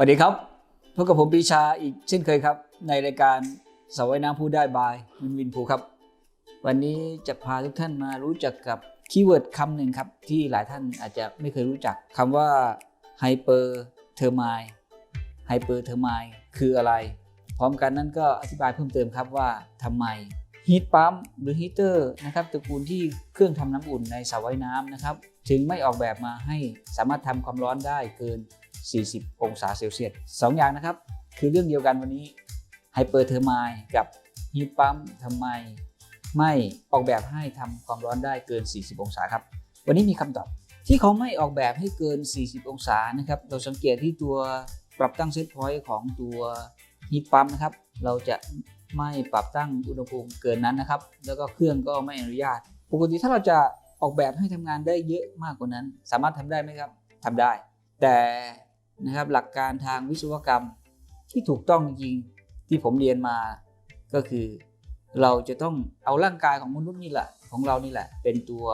สวัสดีครับพบกับผมปีชาอีกเช่นเคยครับ ในรายการสาวายน้ำพูดได้บายวินวินภูครับ วันนี้จะพาทุกท่านมารู้จักกับคีย์เวิร์ดคำหนึ่งครับ ที่หลายท่านอาจจะไม่เคยรู้จักคำว่าไฮเปอร์เทอร์มายไฮเปอร์เทอร์มายคืออะไร พร้อมกันนั้นก็อธิบายเพิ่มเติมครับว่าทำไมฮีทปั๊มหรือฮีเตอร์นะครับตระกูลที่เครื่องทำน้ำอุ่นในสระว่ายน้ำนะครับ ถึงไม่ออกแบบมาให้สามารถทำความร้อนได้เกิน 40 องศาเซลเซียสสองอย่างนะครับ คือเรื่องเดียวกันวันนี้ไฮเปอร์เทอร์มายกับฮีทปั๊มทำไม ไม่ออกแบบให้ทำความร้อนได้เกิน 40 องศาครับ วันนี้มีคำตอบที่เขาไม่ออกแบบให้เกิน 40 องศานะครับ เราสังเกตที่ตัวปรับตั้งเซตพอยต์ของตัวฮีทปั๊มนะครับ เราจะไม่ปรับตั้งอุณหภูมิเกินนั้นนะครับ แล้วก็เครื่องก็ไม่อนุญาต ปกติถ้าเราจะออกแบบให้ทำงานได้เยอะมากกว่านั้น สามารถทำได้ไหมครับทำได้ แต่ นะครับ หลักการทางวิศวกรรมที่ถูกต้องจริงที่ผมเรียนมาก็คือ เราจะต้องเอาร่างกายของมนุษย์นี่แหละ ของเรานี่แหละ เป็นตัว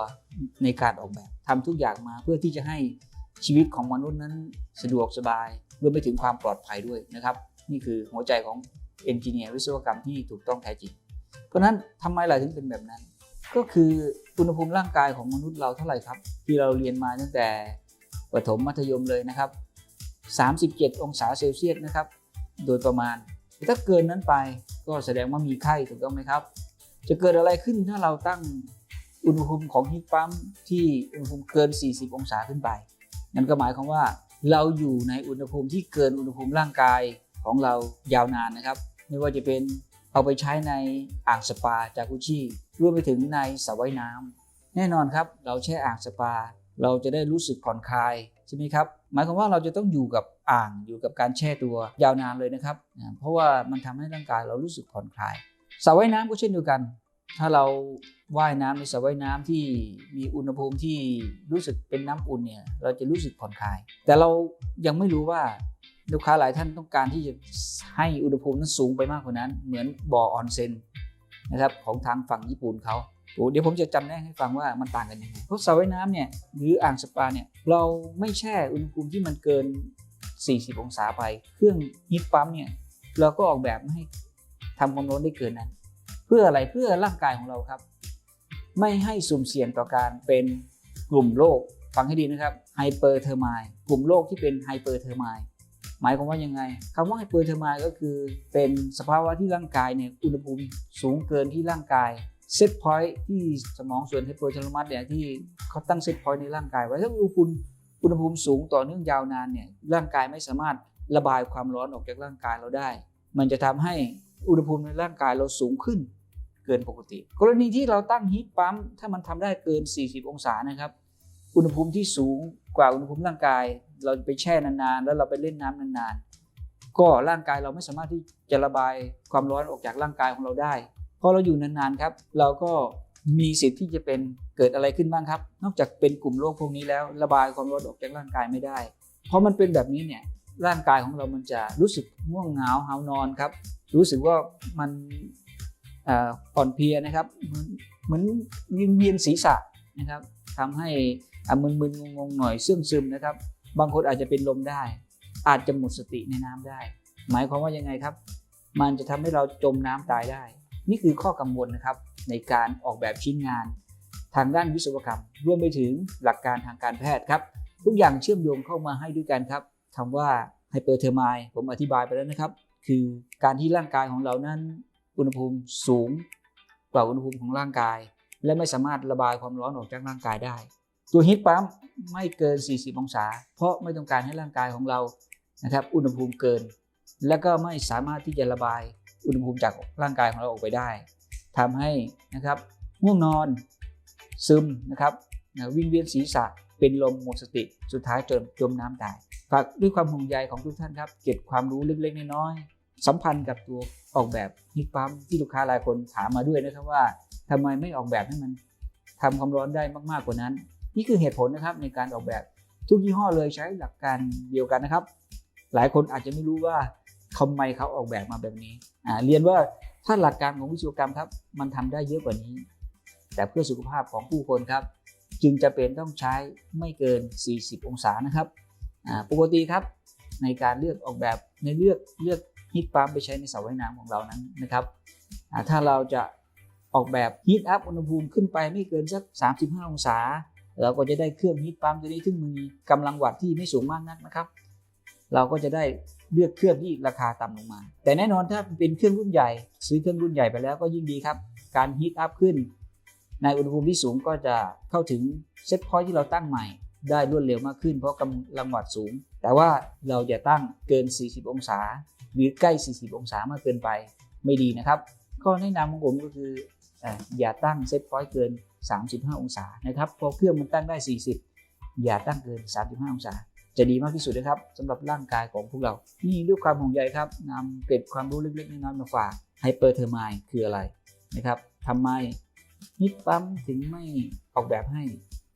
ในการออกแบบทำทุกอย่างมาเพื่อที่จะให้ชีวิตของมนุษย์นั้นสะดวกสบายรวมไปถึงความปลอดภัยด้วยนะครับ นี่คือหัวใจของเอนจิเนียร์วิศวกรรมที่ถูกต้องแท้จริง เพราะฉะนั้นทำไมเราถึงเป็นแบบนั้น ก็คืออุณหภูมิร่างกายของมนุษย์เราเท่าไหร่ครับ ที่เราเรียนมาตั้งแต่ประถมมัธยมเลยนะครับ 37 องศาเซลเซียสนะครับ โดยประมาณ ถ้าเกินนั้นไปก็แสดงว่ามีไข้ถูกต้องไหมครับ จะเกิดอะไรขึ้นถ้าเราตั้งอุณหภูมิของฮีทปั๊มที่อุณหภูมิเกิน 40 องศาขึ้นไป นั่นก็หมายความว่าเราอยู่ในอุณหภูมิที่เกินอุณหภูมิร่างกายของเรายาวนานนะครับ ไม่ว่าจะเป็นเอาไปใช้ในอ่างสปาจากุชิรวมไปถึงในสระว่ายน้ำแน่นอนครับ เราแช่อ่างสปา เราจะได้รู้สึกผ่อนคลายใช่ไหมครับ หมายความว่าเราจะต้องอยู่กับอ่างอยู่กับการแช่ตัวยาวนานเลยนะครับ เพราะว่ามันทำให้ร่างกายเรารู้สึกผ่อนคลายสระว่ายน้ำก็เช่นเดียวกัน ถ้าเราว่ายน้ำในสระว่ายน้ำที่มีอุณหภูมิที่รู้สึกเป็นน้ำอุ่นเนี่ยเราจะรู้สึกผ่อนคลาย แต่เรายังไม่รู้ว่าลูกค้าหลายท่านต้องการที่จะให้อุณหภูมินั้นสูงไปมากกว่านั้น เหมือนบ่อออนเซ็นนะครับของทางฝั่งญี่ปุ่นเขา เดี๋ยวผมจะจำแนกให้ฟังว่ามันต่างกันยังไงเพราะสระว่ายน้ำเนี่ยหรืออ่างสปาเนี่ยเราไม่แช่อุณหภูมิที่มันเกิน 40 องศาไป เครื่องฮีทปั๊มเนี่ยเราก็ออกแบบไม่ให้ทำความร้อนได้เกินนั้น เพื่ออะไรเพื่อร่างกายของเราครับ ไม่ให้สุ่มเสี่ยงต่อการเป็นกลุ่มโรคฟังให้ดีนะครับไฮเปอร์เทอร์มายกลุ่มโรคที่เป็นไฮเปอร์เทอร์มายหมายความว่ายังไงคำว่าไฮเปอร์เทอร์มายก็คือเป็นสภาวะที่ร่างกายเนี่ยอุณหภูมิสูงเกินที่ร่างกาย เซตพอยท์ที่สมองส่วนไฮเปทอร์มัสเนี่ยที่เขาตั้งเซตพอยท์ในร่างกายไว้ถ้าอุณหภูมิอุณหภูมิสูงต่อเนื่องยาวนานเนี่ยร่างกายไม่สามารถระบายความร้อนออกจากร่างกายเราได้ มันจะทำให้อุณหภูมิในร่างกายเราสูงขึ้นเกินปกติ กรณีที่เราตั้งฮีทปั๊มถ้ามันทำได้เกิน 40 องศานะครับ อุณหภูมิที่สูงกว่าอุณหภูมิร่างกาย เราไปแช่นานๆ แล้วเราไปเล่นน้ำนานๆ ก็ร่างกายเราไม่สามารถที่จะระบายความร้อนออกจากร่างกายของเราได้ พอเราอยู่นานๆครับ เราก็มีสิทธิ์ที่จะเป็นเกิดอะไรขึ้นบ้างครับ นอกจากเป็นกลุ่มโรคพวกนี้แล้ว ระบายความร้อนออกจากร่างกายไม่ได้ เพราะมันเป็นแบบนี้เนี่ยร่างกายของเรามันจะรู้สึกง่วงเหงาหานอนครับ รู้สึกว่ามันอ่อนเพลียนะครับเหมือนเหมือนวิงเวียนศีรษะนะครับทำให้อะมึนๆงงๆหน่อยเสื่องซึมนะครับ บางคนอาจจะเป็นลมได้ อาจจะหมดสติในน้ำได้ หมายความว่ายังไงครับ มันจะทำให้เราจมน้ำตายได้ นี่คือข้อกังวลนะครับในการออกแบบชิ้นงาน ทางด้านวิศวกรรม รวมไปถึงหลักการทางการแพทย์ครับ ทุกอย่างเชื่อมโยงเข้ามาให้ด้วยกันครับคำว่าไฮเปอร์เทอร์มายผมอธิบายไปแล้วนะครับ คือการที่ร่างกายของเรานั้น อุณหภูมิสูงกว่าอุณหภูมิของร่างกาย และไม่สามารถระบายความร้อนออกจากร่างกายได้ ตัวฮีทปั๊มไม่เกิน 40 องศา เพราะไม่ต้องการให้ร่างกายของเรานะครับอุณหภูมิเกิน และก็ไม่สามารถที่จะระบาย อุณหภูมิจากร่างกายของเราออกไปได้ทำให้นะครับง่วงนอนซึมนะครับวิ่งเวียนศีรษะเป็นลมหมดสติสุดท้ายจนจมน้ำตายฝากด้วยความห่วงใยของทุกท่านครับ เก็บความรู้เล็กๆน้อยๆสัมพันธ์กับตัวออกแบบฮีทปั๊มที่ลูกค้าหลายคนถามมาด้วยนะครับว่าทำไมไม่ออกแบบให้มันทำความร้อนได้มากๆกว่านั้น นี่คือเหตุผลนะครับในการออกแบบทุกยี่ห้อเลยใช้หลักการเดียวกันนะครับ หลายคนอาจจะไม่รู้ว่า ทำไมเขาออกแบบมาแบบนี้เรียนว่าถ้าหลักการของวิศวกรรมครับ มันทำได้เยอะกว่านี้ แต่เพื่อสุขภาพของผู้คนครับ จึงจะเป็นต้องใช้ไม่เกิน 40 องศานะครับปกติครับในการเลือกออกแบบในเลือกเลือกฮีทปั๊มไปใช้ในสระว่ายน้ำของเรานั้นนะครับถ้าเราจะออกแบบฮีทอัพอุณหภูมิขึ้นไปไม่เกินสัก 35 องศา เราก็จะได้เครื่องฮีทปั๊มตัวนี้ซึ่งมีกำลังวัตต์ที่ไม่สูงมากนักนะครับ เราก็จะได้เลือกเครื่องที่ราคาต่ำลงมา แต่แน่นอนถ้าเป็นเครื่องรุ่นใหญ่ ซื้อเครื่องรุ่นใหญ่ไปแล้วก็ยิ่งดีครับ การฮีทอัพขึ้น ในอุณหภูมิที่สูงก็จะเข้าถึงเซตพอยท์ที่เราตั้งใหม่ ได้รวดเร็วมากขึ้น เพราะกำลังวัตต์สูง แต่ว่าเราอย่าตั้งเกิน 40 องศา หรือใกล้ 40 องศามากเกินไปไม่ดีนะครับข้อแนะนำของผมก็คืออย่าตั้งเซตพอยต์เกิน 35 องศานะครับพราะเครื่องมันตั้งได้ 40 อย่าตั้งเกิน 35 องศา จะดีมากที่สุดนะครับสำหรับร่างกายของพวกเรา นี่ด้วยความห่วงใยครับนำเกร็ดความรู้เล็กๆน้อยๆมาฝากไฮเปอร์เทอร์ไมคืออะไรนะครับทำไมฮิตปั๊มถึงไม่ออกแบบให้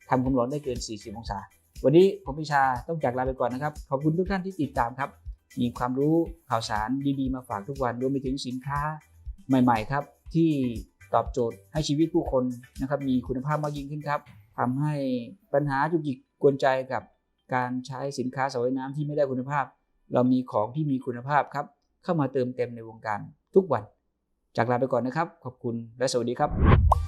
ทำความร้อนได้เกิน 40 องศา วันนี้ผมพิชาต้องจากลาไปก่อนนะครับ ขอบคุณทุกท่านที่ติดตามครับ มีความรู้ข่าวสารดีๆมาฝากทุกวันรวมไปถึงสินค้าใหม่ๆครับ ที่ตอบโจทย์ให้ชีวิตผู้คนนะครับมีคุณภาพมากยิ่งขึ้นครับทำให้ปัญหาจุกจิกกวนใจกับ การใช้สินค้าสระว่ายน้ำที่ไม่ได้คุณภาพ เรามีของที่มีคุณภาพครับ เข้ามาเติมเต็มในวงการทุกวัน จากลาไปก่อนนะครับ ขอบคุณและสวัสดีครับ